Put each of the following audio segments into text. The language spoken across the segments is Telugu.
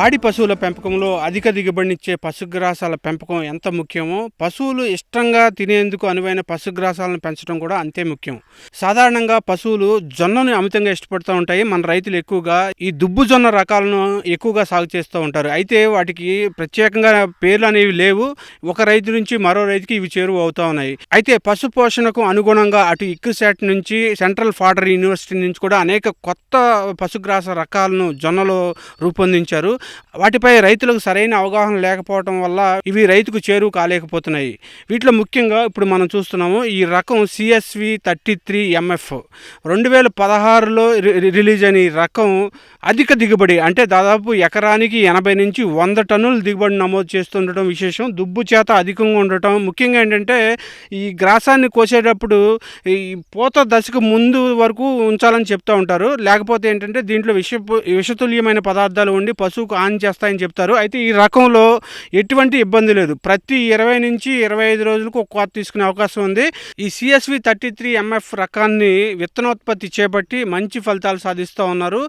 పాడి పశువుల పెంపకంలో అధిక దిగుబడినిచ్చే పశుగ్రాసాల పెంపకం ఎంత ముఖ్యమో పశువులు ఇష్టంగా తినేందుకు అనువైన పశుగ్రాసాలను పెంచడం కూడా అంతే ముఖ్యం. సాధారణంగా పశువులు జొన్నను అమితంగా ఇష్టపడుతూ ఉంటాయి. మన రైతులు ఎక్కువగా ఈ దుబ్బు జొన్న రకాలను ఎక్కువగా సాగు చేస్తూ ఉంటారు. అయితే వాటికి ప్రత్యేకంగా పేర్లు అనేవి లేవు. ఒక రైతు నుంచి మరో రైతుకి ఇవి చేరువ అవుతా ఉన్నాయి. అయితే పశు పోషణకు అనుగుణంగా అటు ఇక్కుశాట్ నుంచి సెంట్రల్ ఫాడర్ యూనివర్సిటీ నుంచి కూడా అనేక కొత్త పశుగ్రాస రకాలను జొన్నలో రూపొందించారు. వాటిపై రైతులకు సరైన అవగాహన లేకపోవడం వల్ల ఇవి రైతుకు చేరువు కాలేకపోతున్నాయి. వీటిలో ముఖ్యంగా ఇప్పుడు మనం చూస్తున్నాము ఈ రకం సిఎస్వి థర్టీ త్రీ ఎంఎఫ్. రెండు వేల పదహారులో రిలీజ్ అయిన ఈ రకం అధిక దిగుబడి అంటే దాదాపు ఎకరానికి ఎనభై నుంచి వంద టన్నుల దిగుబడి నమోదు చేస్తుండటం విశేషం. దుబ్బు చేత అధికంగా ఉండటం. ముఖ్యంగా ఏంటంటే ఈ గ్రాసాన్ని కోసేటప్పుడు ఈ పూత దశకు ముందు వరకు ఉంచాలని చెప్తూ ఉంటారు. లేకపోతే ఏంటంటే దీంట్లో విష విషతుల్యమైన పదార్థాలు ఉండి పశువుకు హాని చేస్తాయని చెప్తారు. అయితే ఈ రకంలో ఎటువంటి ఇబ్బంది లేదు. ప్రతి ఇరవై నుంచి ఇరవై ఐదు రోజులకు ఒక కోత తీసుకునే అవకాశం ఉంది. ఈ సిఎస్వి థర్టీ త్రీ ఎంఎఫ్ రకాన్ని విత్తనోత్పత్తి చేపట్టి మంచి ఫలితాలు సాధిస్తూ ఉన్నారు.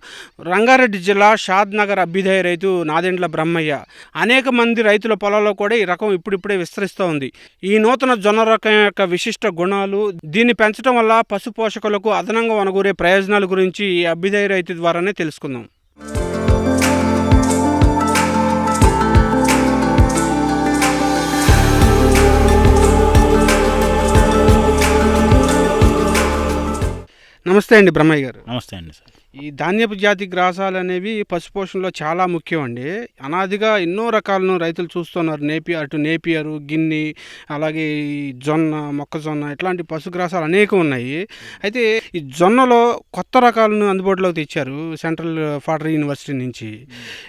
రంగారెడ్డి జిల్లా షాద్ నగర్ అభ్యుదయ రైతు నాదెండ్ల బ్రహ్మయ్య. అనేక మంది రైతుల పొలాల్లో కూడా ఈ రకం ఇప్పుడిప్పుడే విస్తరిస్తూ ఉంది. ఈ నూతన జొన్న రకం యొక్క విశిష్ట గుణాలు దీన్ని పెంచడం వల్ల పశు పోషకులకు అదనంగా వనగూరే ప్రయోజనాల గురించి ఈ అభ్యుదయ రైతు ద్వారానే తెలుసుకుందాం. నమస్తే అండి బ్రహ్మయ్య గారు. నమస్తే అండి సార్. ఈ ధాన్యపు జాతి గ్రాసాలు అనేవి పశుపోషణలో చాలా ముఖ్యం అండి అనాదిగా ఎన్నో రకాలను రైతులు చూస్తున్నారు. నేపి అటు నేపియరు గిన్ని అలాగే ఈ జొన్న మొక్కజొన్న ఇట్లాంటి పశుగ్రాసాలు అనేకం ఉన్నాయి. అయితే ఈ జొన్నలో కొత్త రకాలను అందుబాటులోకి తెచ్చారు సెంట్రల్ ఫాడర్ యూనివర్సిటీ నుంచి.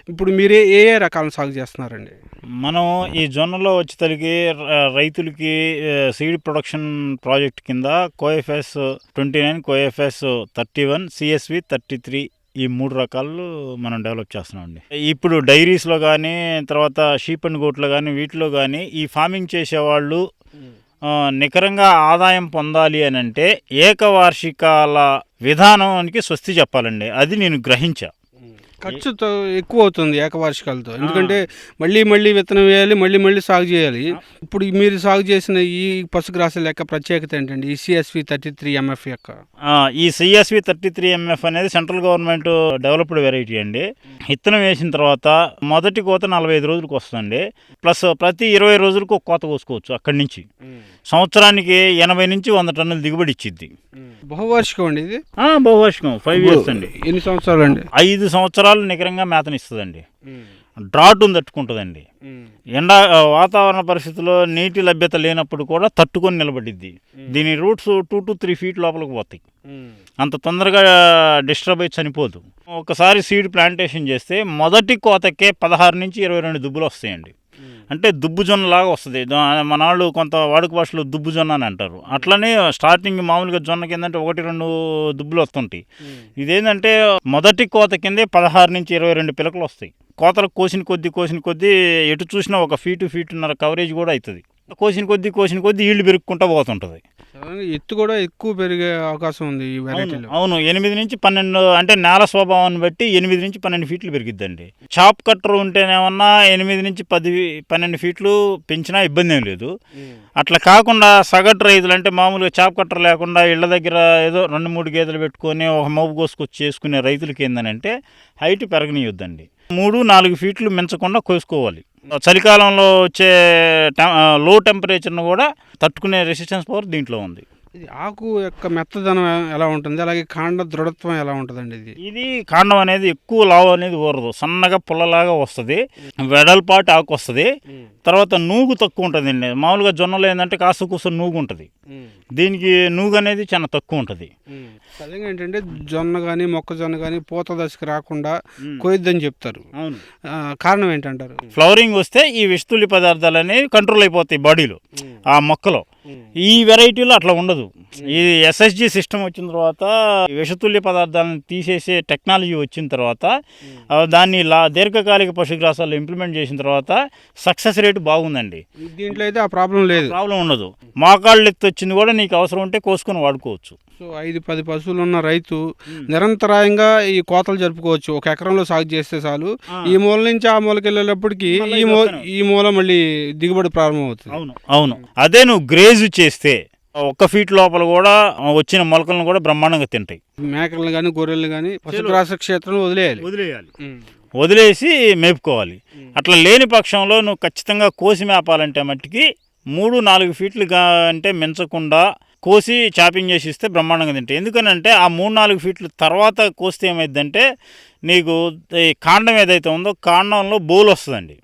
ఇప్పుడు మీరే ఏ ఏ రకాలను సాగు చేస్తున్నారండి? మనం ఈ జొన్నలో వచ్చేసరికి ర- రైతులకి సీడ్ ప్రొడక్షన్ ప్రాజెక్ట్ కింద CoFS twenty nine CoFS thirty one CSV thirty three ఈ మూడు రకాలు మనం డెవలప్ చేస్తున్నామండి. ఇప్పుడు డైరీస్లో కానీ తర్వాత షీప్ అండ్ గోట్లో కానీ వీటిలో కానీ ఈ ఫార్మింగ్ చేసేవాళ్ళు నికరంగా ఆదాయం పొందాలి అని అంటే ఏకవార్షికాల విధానానికి స్వస్తి చెప్పాలండి. అది నేను గ్రహించా. ఖర్చుతో ఎక్కువ అవుతుంది ఏకవార్షికాలతో. ఎందుకంటే మళ్ళీ మళ్ళీ విత్తనం వేయాలి మళ్ళీ మళ్ళీ సాగు చేయాలి. ఇప్పుడు మీరు సాగు చేసిన ఈ పశుగ్రాసాల యొక్క ప్రత్యేకత ఏంటండి? ఈ సిఎస్వి థర్టీ త్రీ ఎంఎఫ్ యొక్క? ఈ సిఎస్వి థర్టీ త్రీ ఎంఎఫ్ అనేది సెంట్రల్ గవర్నమెంట్ డెవలప్డ్ వెరైటీ అండి. విత్తనం వేసిన తర్వాత మొదటి కోత నలభై ఐదు రోజులకు వస్తుందండి. ప్లస్ ప్రతి ఇరవై రోజులకు ఒక కోత కోసుకోవచ్చు అక్కడి నుంచి. సంవత్సరానికి ఎనభై నుంచి వంద టన్నుల దిగుబడి ఇచ్చిద్ది. బహువార్షికం అండి ఇది? బహువార్షికం. ఫైవ్ ఇయర్స్ అండి. ఎన్ని సంవత్సరాలు అండి? ఐదు సంవత్సరాలు నికరంగా మేతనిస్తుందండి. డ్రాట్ తట్టుకుంటుందండి. ఎండా వాతావరణ పరిస్థితుల్లో నీటి లభ్యత లేనప్పుడు కూడా తట్టుకొని నిలబడిద్ది. దీని roots two to three feet లోపలికి పోతాయి. అంత తొందరగా డిస్టర్బ్ అయి చనిపోదు. ఒకసారి సీడ్ ప్లాంటేషన్ చేస్తే మొదటి కోతకే పదహారు నుంచి ఇరవై రెండు దుబ్బులు వస్తాయండి. అంటే దుబ్బు జొన్న లాగా వస్తుంది మన వాళ్ళు కొంత వాడుక భాషలో దుబ్బు జొన్న అని అంటారు. అట్లనే స్టార్టింగ్ మామూలుగా జొన్నకి ఏంటంటే ఒకటి రెండు దుబ్బులు వస్తుంటాయి. ఇదేంటంటే మొదటి కోత కిందే పదహారు నుంచి ఇరవై రెండు పిలకలు వస్తాయి. కోతలు కోసిన కొద్దీ కోసిన కొద్దీ ఎటు చూసినా ఒక ఫీటు ఫీటున్నర కవరేజ్ కూడా అవుతుంది కోసిన కొద్దీ కోసిన కొద్దీ ఈళ్ళు పెరుక్కుంటూ పోతుంటుంది. ఎత్తు కూడా ఎక్కువ పెరిగే అవకాశం ఉంది ఈ అవును వెరైటీలో అవును. ఎనిమిది నుంచి పన్నెండు అంటే నేల స్వభావాన్ని బట్టి ఎనిమిది నుంచి పన్నెండు ఫీట్లు పెరిగిద్దండి. చాప్ కట్టర్ ఉంటేనేమన్నా ఎనిమిది నుంచి పది పన్నెండు ఫీట్లు పెంచినా ఇబ్బంది ఏం లేదు. అట్లా కాకుండా సగటు రైతులు అంటే మామూలుగా చాప్ కట్టర్ లేకుండా ఇళ్ళ దగ్గర ఏదో రెండు మూడు గేదెలు పెట్టుకొని ఒక మోపు కోసుకొచ్చి చేసుకునే రైతులకి ఏందనంటే హైట్ పెరగనీయొద్దండి. మూడు నాలుగు ఫీట్లు మించకుండా కోసుకోవాలి. చలికాలంలో వచ్చే టె లో టెంపరేచర్ను కూడా తట్టుకునే రెసిస్టెన్స్ పవర్ దీంట్లో ఉంది. ఇది ఆకు యొక్క మెత్తదనం ఎలా ఉంటుంది? అలాగే కాండ దృఢత్వం ఎలా ఉంటుందండి ఇది? ఇది కాండం అనేది ఎక్కువ లావు అనేది ఊరదు. సన్నగా పుల్లలాగా వస్తుంది. వెడల్పాటి ఆకు వస్తుంది. తర్వాత నూగు తక్కువ ఉంటుందండి. మామూలుగా జొన్నలో ఏంటంటే కాస్త కూస నూగు ఉంటుంది. దీనికి నూగు అనేది చాలా తక్కువ ఉంటుంది. సహజంగా ఏంటంటే జొన్న కానీ మొక్కజొన్న కానీ పూత దశకు రాకుండా కోయొద్దని చెప్తారు. అవును. కారణం ఏంటంటారు? ఫ్లవరింగ్ వస్తే ఈ విషతుల్య పదార్థాలు అనేవి కంట్రోల్ అయిపోతాయి బాడీలో. ఆ మొక్కలో. ఈ వెరైటీలో అట్లా ఉండదు. ఈ ఎస్ఎస్జి సిస్టమ్ వచ్చిన తర్వాత విషతుల్య పదార్థాలను తీసేసే టెక్నాలజీ వచ్చిన తర్వాత ఆ, దాన్ని లా దీర్ఘకాలిక పశుగ్రాసాలు ఇంప్లిమెంట్ చేసిన తర్వాత సక్సెస్ రేటు బాగుందండి. దీంట్లో అయితే ఆ ప్రాబ్లం లేదు. ప్రాబ్లం ఉండదు. మోకాళ్ళు ఎత్తు వచ్చింది కూడా నీకు అవసరం ఉంటే కోసుకొని వాడుకోవచ్చు. సో ఐదు పది పశువులు ఉన్న రైతు నిరంతరాయంగా ఈ కోతలు జరుపుకోవచ్చు. ఒక ఎకరంలో సాగు చేస్తే చాలు. ఈ మూల నుంచి ఆ మూలకి వెళ్ళేటప్పటికి ఈ ఇది మూ వస్తూనే ఈ మూల మళ్ళీ దిగుబడి ప్రారంభమవుతుంది. అవును అవును. అదే నువ్వు గ్రేజ్ చేస్తే ఒక్క ఫీట్ లోపల కూడా వచ్చిన మొలకలను కూడా బ్రహ్మాండంగా తింటాయి. మేకలను కానీ గొర్రెలు కానీ పశుగ్రాస క్షేత్రం వదిలేయాలి. వదిలేయాలి. వదిలేసి మేపుకోవాలి. అట్లా లేని పక్షంలో నువ్వు ఖచ్చితంగా కోసి మేపాలంటే మట్టికి మూడు నాలుగు ఫీట్లు అంటే మించకుండా కోసి చాపింగ్ చేసి ఇస్తే బ్రహ్మాండంగా తింటాయి. ఎందుకనంటే ఆ మూడు నాలుగు ఫీట్ల తర్వాత కోస్తే ఏమైందంటే నీకు ఈ కాండం ఏదైతే ఉందో కాండంలో బోలు వస్తుందండి.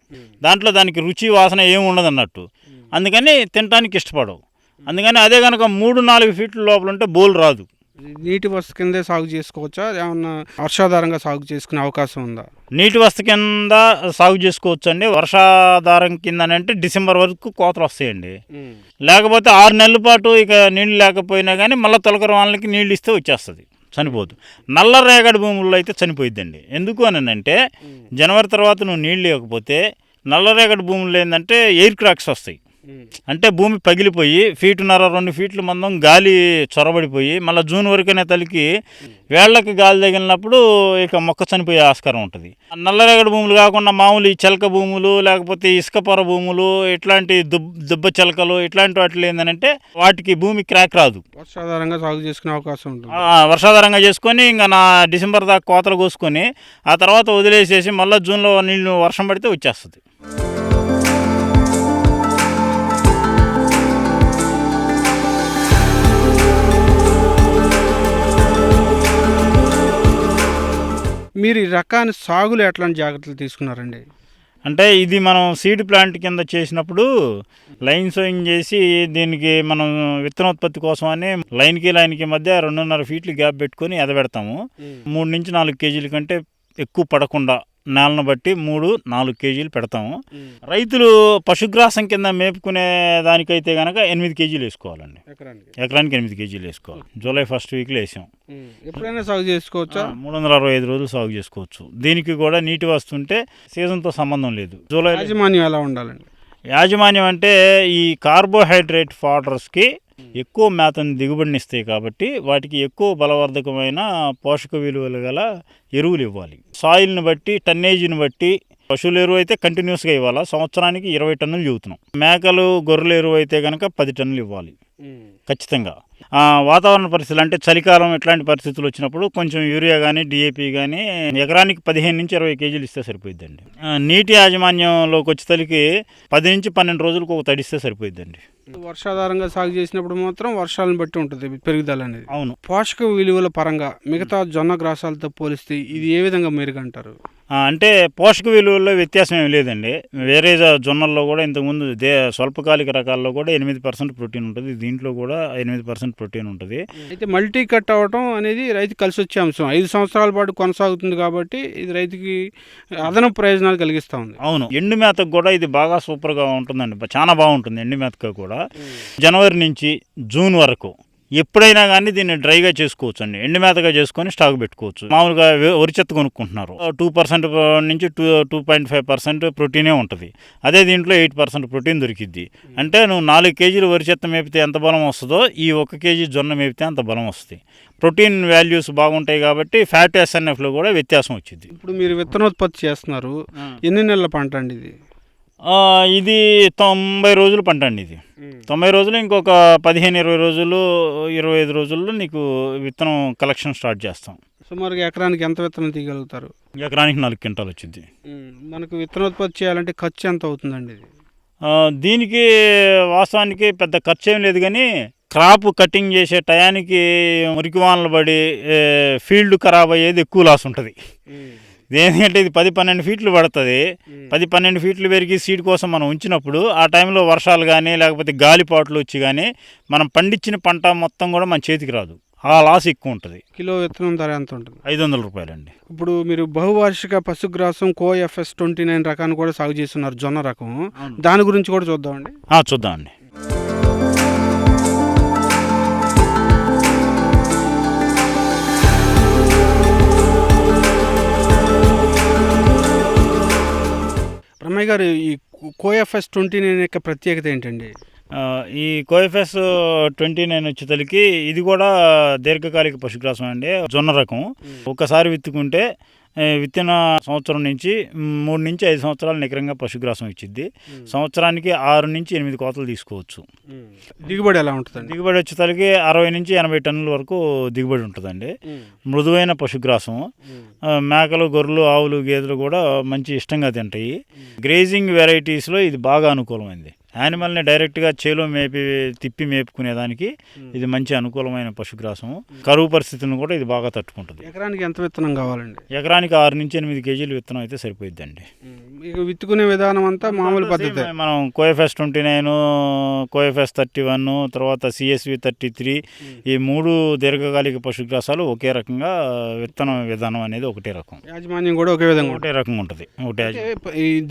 దాంట్లో దానికి రుచి వాసన ఏమి ఉండదు అన్నట్టు అందుకని తినడానికి ఇష్టపడవు. అందుకని అదే కనుక మూడు నాలుగు ఫీట్ల లోపల ఉంటే బోల్ రాదు. నీటి వస్తు కిందే సాగు చేసుకోవచ్చా? ఏమన్నా వర్షాధారంగా సాగు చేసుకునే అవకాశం ఉందా? నీటి వసతి కింద సాగు చేసుకోవచ్చు అండి వర్షాధారం కింద అంటే డిసెంబర్ వరకు కోతలు వస్తాయండి. లేకపోతే ఆరు నెలల పాటు ఇక నీళ్ళు లేకపోయినా కానీ మళ్ళీ తొలకర వాళ్ళకి నీళ్ళు ఇస్తే వచ్చేస్తుంది. చనిపోదు. నల్ల రేగడి భూముల్లో అయితే చనిపోయిద్దండి. ఎందుకు అని అంటే జనవరి తర్వాత నువ్వు నీళ్ళు లేకపోతే నల్ల రేగడి భూముల్లో ఏంటంటే ఎయిర్ క్రాక్స్ వస్తాయి. అంటే భూమి పగిలిపోయి ఫీటున్నర రెండు ఫీట్ల మందం గాలి చొరబడిపోయి మళ్ళీ జూన్ వరకనే తలికి వేళ్ళకి గాలి తగిలినప్పుడు ఇక మొక్క చనిపోయే ఆస్కారం ఉంటుంది. నల్లరేగడి భూములు కాకుండా మామూలు ఈ చిలక భూములు లేకపోతే ఇసుక పొర భూములు ఇట్లాంటి దుబ్ దుబ్బ చిలకలు ఇట్లాంటి వాటిలో ఏంటంటే వాటికి భూమి క్రాక్ రాదు. వర్షాధారంగా సాగు చేసుకునే అవకాశం ఉంటుంది. వర్షాధారంగా చేసుకొని ఇంకా నా డిసెంబర్ దాకా కోతలు కోసుకొని ఆ తర్వాత వదిలేసేసి మళ్ళీ జూన్లో నీళ్ళు వర్షం పడితే వచ్చేస్తుంది. మీరు ఈ రకాన్ని సాగులో ఎట్లాంటి జాగ్రత్తలు తీసుకున్నారండి? అంటే ఇది మనం సీడ్ ప్లాంట్ కింద చేసినప్పుడు లైన్ సోయింగ్ చేసి దీనికి మనం విత్తనోత్పత్తి కోసం అని లైన్కి లైన్కి మధ్య రెండున్నర ఫీట్లు గ్యాప్ పెట్టుకొని ఎదబెడతాము. మూడు నుంచి నాలుగు కేజీల కంటే ఎక్కువ పడకుండా నేలను బట్టి మూడు నాలుగు కేజీలు పెడతాము. రైతులు పశుగ్రాసం కింద మేపుకునే దానికైతే కనుక ఎనిమిది కేజీలు వేసుకోవాలండి. ఎకరానికి? ఎనిమిది కేజీలు వేసుకోవాలి. జూలై ఫస్ట్ వీక్లో వేసాం. ఎప్పుడైనా సాగు చేసుకోవచ్చా? మూడు వందల అరవై ఐదు రోజులు సాగు చేసుకోవచ్చు. దీనికి కూడా నీటి వస్తుంటే సీజన్తో సంబంధం లేదు. జూలై యాజమాన్యం ఎలా ఉండాలండి? యాజమాన్యం అంటే ఈ కార్బోహైడ్రేట్ ఫాడర్స్కి ఎక్కువ మేతను దిగుబడినిస్తాయి కాబట్టి వాటికి ఎక్కువ బలవర్ధకమైన పోషక విలువలు గల ఎరువులు ఇవ్వాలి. సాయిల్ని బట్టి టన్నేజీని బట్టి పశువుల ఎరువు అయితే కంటిన్యూస్గా ఇవ్వాలి? సంవత్సరానికి ఇరవై టన్నులు చెబుతున్నాం మేకలు గొర్రెల ఎరువు అయితే కనుక పది టన్నులు ఇవ్వాలి. ఖచ్చితంగా. వాతావరణ పరిస్థితులు అంటే చలికాలం ఇట్లాంటి పరిస్థితులు వచ్చినప్పుడు కొంచెం యూరియా కానీ డిఏపి కానీ ఎకరానికి పదిహేను నుంచి ఇరవై కేజీలు ఇస్తే సరిపోయిద్దండి. నీటి యాజమాన్యంలోకి వచ్చేసరికి పది నుంచి పన్నెండు రోజులకు ఒక తడిస్తే సరిపోయిద్దండి. వర్షాధారంగా సాగు చేసినప్పుడు మాత్రం వర్షాలను బట్టి ఉంటుంది పెరుగుదల అనేది. అవును. పోషక విలువల పరంగా మిగతా జొన్న గ్రాసాలతో పోలిస్తే ఇది ఏ విధంగా మెరుగంటారు? అంటే పోషక విలువల్లో వ్యత్యాసం ఏమి లేదండి. వేరే జొన్నల్లో కూడా ఇంతకుముందు దే స్వల్పకాలిక రకాల్లో కూడా ఎనిమిది పర్సెంట్ ప్రోటీన్ ఉంటుంది. దీంట్లో కూడా ఎనిమిది పర్సెంట్ ప్రోటీన్ ఉంటుంది. అయితే మల్టీ కట్ అవ్వటం అనేది రైతుకి కలిసి వచ్చే అంశం. ఐదు సంవత్సరాల పాటు కొనసాగుతుంది కాబట్టి ఇది రైతుకి అదనపు ప్రయోజనాలు కలిగిస్తూ ఉంది. అవును. ఎండు మేతకు కూడా ఇది బాగా సూపర్గా ఉంటుందండి. చాలా బాగుంటుంది ఎండు మేతకు కూడా. జనవరి నుంచి జూన్ వరకు ఎప్పుడైనా కానీ దీన్ని డ్రైగా చేసుకోవచ్చు అండి ఎండు మేతగా చేసుకొని స్టాక్ పెట్టుకోవచ్చు. మామూలుగా వే- వరి చెత్త కొనుక్కుంటున్నారు. టూ పర్సెంట్ నుంచి two two point five percent ప్రోటీనే ఉంటుంది. అదే దీంట్లో ఎయిట్ పర్సెంట్ ప్రోటీన్ దొరికిద్ది. అంటే నువ్వు నాలుగు కేజీలు వరి చెత్త మేపితే ఎంత బలం వస్తుందో ఈ ఒక కేజీ జొన్న మేపితే అంత బలం వస్తుంది. ప్రోటీన్ వాల్యూస్ బాగుంటాయి కాబట్టి ఫ్యాట్ ఎస్ఎన్ఎఫ్లో కూడా వ్యత్యాసం వచ్చింది ఇప్పుడు మీరు విత్తనోత్పత్తి చేస్తున్నారు. ఎన్ని నెలల పంట అండి ఇది? ఇది తొంభై రోజులు పంట అండి ఇది. తొంభై రోజులు ఇంకొక పదిహేను ఇరవై రోజులు ఇరవై ఐదు రోజుల్లో నీకు విత్తనం కలెక్షన్ స్టార్ట్ చేస్తాం. సుమారుగా ఎకరానికి ఎంత విత్తనం తీయగలుగుతారు? ఎకరానికి నాలుగు క్వింటాలు వచ్చింది మనకు విత్తనోత్పత్తి చేయాలంటే ఖర్చు ఎంత అవుతుందండి ఇది? దీనికి వాస్తవానికి పెద్ద ఖర్చు ఏం లేదు కానీ క్రాప్ కటింగ్ చేసే టయానికి మురికి వానలు పడి ఫీల్డ్ ఖరాబ్ అయ్యేది ఎక్కువ లాస్ ఉంటుంది. ఎందుకంటే ఇది పది పన్నెండు ఫీట్లు పడుతుంది. పది పన్నెండు ఫీట్లు పెరిగి సీడ్ కోసం మనం ఉంచినప్పుడు ఆ టైంలో వర్షాలు కానీ లేకపోతే గాలిపాట్లు వచ్చి కానీ మనం పండించిన పంట మొత్తం కూడా మన చేతికి రాదు. ఆ లాస్ ఎక్కువ ఉంటుంది. కిలో విత్తనం ధర ఎంత ఉంటుంది? ఐదు వందల రూపాయలండి. ఇప్పుడు మీరు బహువార్షిక పశుగ్రాసం కో ఎఫ్ఎస్ ట్వంటీ నైన్ రకాన్ని కూడా సాగు చేస్తున్నారు జొన్న రకం. దాని గురించి కూడా చూద్దామండి. చూద్దామండి. బ్రహ్మయ్య గారు ఈ కో ఎఫ్ఎస్ ట్వంటీ నైన్ యొక్క ప్రత్యేకత ఏంటండి? ఈ కోఎఫ్ఎస్ ట్వంటీ నైన్ వచ్చేసరికి ఇది కూడా దీర్ఘకాలిక పశుగ్రాసం అండి జొన్న రకం. ఒకసారి విత్తుకుంటే విత్తిన సంవత్సరం నుంచి మూడు నుంచి ఐదు సంవత్సరాలు నికరంగా పశుగ్రాసం ఇచ్చిద్ది. సంవత్సరానికి ఆరు నుంచి ఎనిమిది కోతలు తీసుకోవచ్చు. దిగుబడి ఎలా ఉంటుందండి? దిగుబడి వచ్చేసరికి అరవై నుంచి ఎనభై టన్నుల వరకు దిగుబడి ఉంటుందండి. మృదువైన పశుగ్రాసం. మేకలు గొర్రెలు ఆవులు గేదెలు కూడా మంచి ఇష్టంగా తింటాయి. గ్రేజింగ్ వెరైటీస్లో ఇది బాగా అనుకూలమైంది. యానిమల్ని డైరెక్ట్గా చేలో మేపి తిప్పి మేపుకునేదానికి ఇది మంచి అనుకూలమైన పశుగ్రాసం కరువు పరిస్థితులను కూడా ఇది బాగా తట్టుకుంటుంది. ఎకరానికి ఎంత విత్తనం కావాలండి? ఎకరానికి ఆరు నుంచి ఎనిమిది కేజీలు విత్తనం అయితే సరిపోయిద్దండి. ఇక విత్తుకునే విధానం అంతా మామూలు పద్ధతి. మనం COFS twenty nine COFS thirty one తర్వాత సిఎస్వి థర్టీ త్రీ ఈ మూడు దీర్ఘకాలిక పశుగ్రాసాలు ఒకే రకంగా విత్తనం విధానం అనేది ఒకటే రకం. యాజమాన్యం కూడా ఒకే విధంగా ఒకటే రకం ఉంటుంది. ఒకటే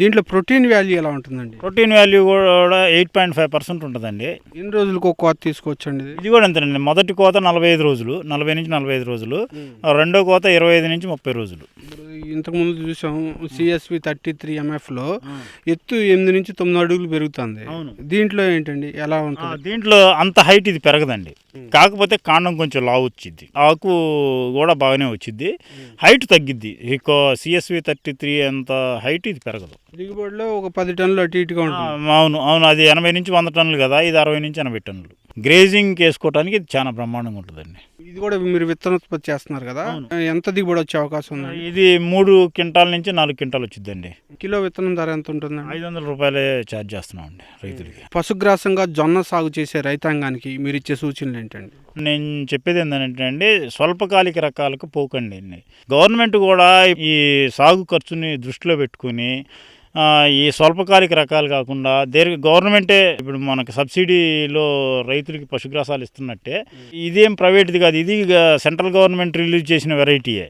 దీంట్లో ప్రోటీన్ వాల్యూ ఎలా ఉంటుందండి? ప్రోటీన్ వాల్యూ కూడా ఎయిట్ పాయింట్ ఫైవ్ పర్సెంట్ ఉంటుందండి. ఎన్ని రోజులకు ఒక కోత తీసుకోవచ్చండి ఇది? కూడా అంతేనండి. మొదటి కోత నలభై ఐదు రోజులు నలభై నుంచి నలభై ఐదు రోజులు రెండో కోత ఇరవై ఐదు నుంచి ముప్పై రోజులు. ఇంతకుముందు చూసాం సిఎస్వి థర్టీ త్రీ ఎంఎఫ్లో ఎత్తు ఎనిమిది నుంచి తొమ్మిది అడుగులు పెరుగుతుంది. అవును. దీంట్లో ఏంటండి? ఎలా ఉంటుంది? దీంట్లో అంత హైట్ ఇది పెరగదండి. కాకపోతే కాండం కొంచెం లావు వచ్చింది ఆకు కూడా బాగానే వచ్చింది హైట్ తగ్గిద్ది. ఇక సిఎస్వి థర్టీ త్రీ అంత హైట్ ఇది పెరగదు. దిగుబడిలో ఒక పది టన్నులు అటు ఇటుగా ఉంటుంది. అవును. అవును అది ఎనభై నుంచి వంద టన్నులు కదా ఇది అరవై నుంచి ఎనభై టన్నులు. గ్రేజింగ్ వేసుకోవడానికి ఇది చాలా బ్రహ్మాండంగా ఉంటుందండి. ఇది కూడా మీరు విత్తనోత్పత్తి చేస్తున్నారు కదా. ఎంత దిగుబడి వచ్చే అవకాశం ఉంది? ఇది మూడు క్వింటాల నుంచి నాలుగు క్వింటాలు వచ్చిందండి కిలో విత్తనం ధర ఎంత ఉంటుందండి? ఐదు వందల రూపాయలే ఛార్జ్ చేస్తున్నాం అండి రైతులకి. పశుగ్రాసంగా జొన్న సాగు చేసే రైతాంగానికి మీరు ఇచ్చే సూచనలు ఏంటండి? నేను చెప్పేది ఏంటంటే అండి స్వల్పకాలిక రకాలకు పోకండి అండి. గవర్నమెంట్ కూడా ఈ సాగు ఖర్చుని దృష్టిలో పెట్టుకుని ఈ స్వల్పకాలిక రకాలు కాకుండా దీర్ఘ గవర్నమెంటే ఇప్పుడు మనకు సబ్సిడీలో రైతులకి పశుగ్రాసాలు ఇస్తున్నట్టే. ఇదేం ప్రైవేట్ది కాదు ఇది సెంట్రల్ గవర్నమెంట్ రిలీజ్ చేసిన వెరైటీయే.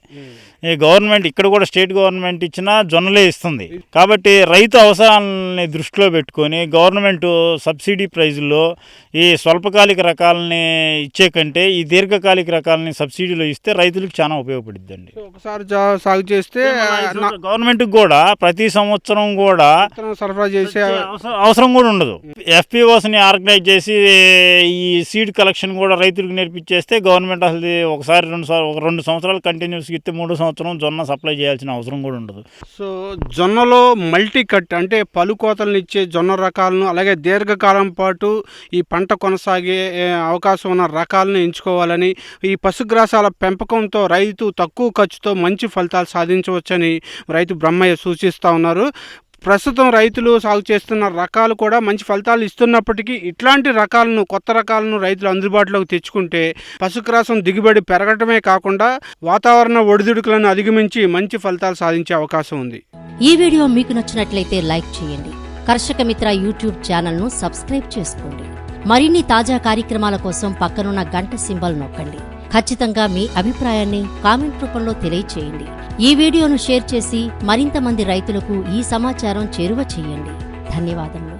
ఈ గవర్నమెంట్ ఇక్కడ కూడా స్టేట్ గవర్నమెంట్ ఇచ్చినా జొన్నలే ఇస్తుంది. కాబట్టి రైతు అవసరాలని దృష్టిలో పెట్టుకొని గవర్నమెంట్ సబ్సిడీ ప్రైజుల్లో ఈ స్వల్పకాలిక రకాలని ఇచ్చే కంటే ఈ దీర్ఘకాలిక రకాలని సబ్సిడీలో ఇస్తే రైతులకు చాలా ఉపయోగపడుద్దండి. ఒకసారి సాగు చేస్తే గవర్నమెంట్కి కూడా ప్రతి సంవత్సరం కూడా సరఫరా చేసే అవసరం- కూడా ఉండదు. ఎఫ్పిఓస్ని ఆర్గనైజ్ చేసి ఈ సీడ్ కలెక్షన్ కూడా రైతులకు నేర్పించేస్తే గవర్నమెంట్ అసలు ఒకసారి రెండు రెండు సంవత్సరాలు కంటిన్యూస్గా ఇస్తే మూడో సంవత్సరం జొన్న సప్లై చేయాల్సిన అవసరం కూడా ఉండదు. సో జొన్నలో మల్టీ కట్ అంటే పలు కోతలను ఇచ్చే జొన్న రకాలను అలాగే దీర్ఘకాలం పాటు ఈ పంట కొనసాగే అవకాశం ఉన్న రకాలను ఎంచుకోవాలని ఈ పశుగ్రాసాల పెంపకంతో రైతు తక్కువ ఖర్చుతో మంచి ఫలితాలు సాధించవచ్చని రైతు బ్రహ్మయ్య సూచిస్తూ ఉన్నారు. ప్రస్తుతం రైతులు సాగు చేస్తున్న రకాలు కూడా మంచి ఫలితాలు ఇస్తున్నప్పటికీ ఇట్లాంటి రకాలను కొత్త రకాలను రైతులు అందుబాటులోకి తెచ్చుకుంటే పశుగ్రాసం దిగుబడి పెరగటమే కాకుండా వాతావరణ ఒడిదుడుకులను అధిగమించి మంచి ఫలితాలు సాధించే అవకాశం ఉంది. ఈ వీడియో మీకు నచ్చినట్లయితే లైక్ చేయండి. కర్షక మిత్ర యూట్యూబ్ ఛానల్ను సబ్స్క్రైబ్ చేసుకోండి. మరిన్ని తాజా కార్యక్రమాల కోసం పక్కనున్న గంట సింబల్ నొక్కండి. ఖచ్చితంగా మీ అభిప్రాయాన్ని కామెంట్ రూపంలో తెలియచేయండి. ఈ వీడియోను షేర్ చేసి మరింత మంది రైతులకు ఈ సమాచారం చేరువ చేయండి. ధన్యవాదములు.